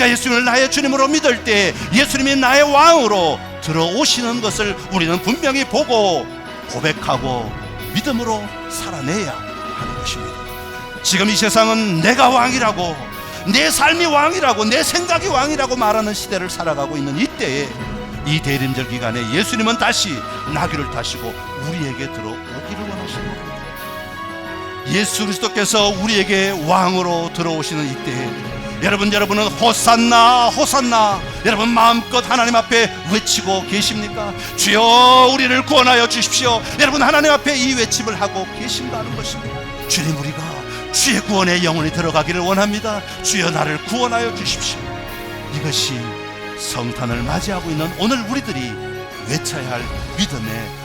우리가 예수님을 나의 주님으로 믿을 때 예수님이 나의 왕으로 들어오시는 것을 우리는 분명히 보고 고백하고 믿음으로 살아내야 하는 것입니다. 지금 이 세상은 내가 왕이라고 내 삶이 왕이라고 내 생각이 왕이라고 말하는 시대를 살아가고 있는 이때에 이 대림절 기간에 예수님은 다시 나귀를 타시고 우리에게 들어오기를 원하십니다. 예수 그리스도께서 우리에게 왕으로 들어오시는 이때에 여러분 여러분은 호산나 호산나 여러분 마음껏 하나님 앞에 외치고 계십니까? 주여 우리를 구원하여 주십시오. 여러분 하나님 앞에 이 외침을 하고 계신다는 것입니다. 주님 우리가 주의 구원에 영원히 들어가기를 원합니다. 주여 나를 구원하여 주십시오. 이것이 성탄을 맞이하고 있는 오늘 우리들이 외쳐야 할 믿음의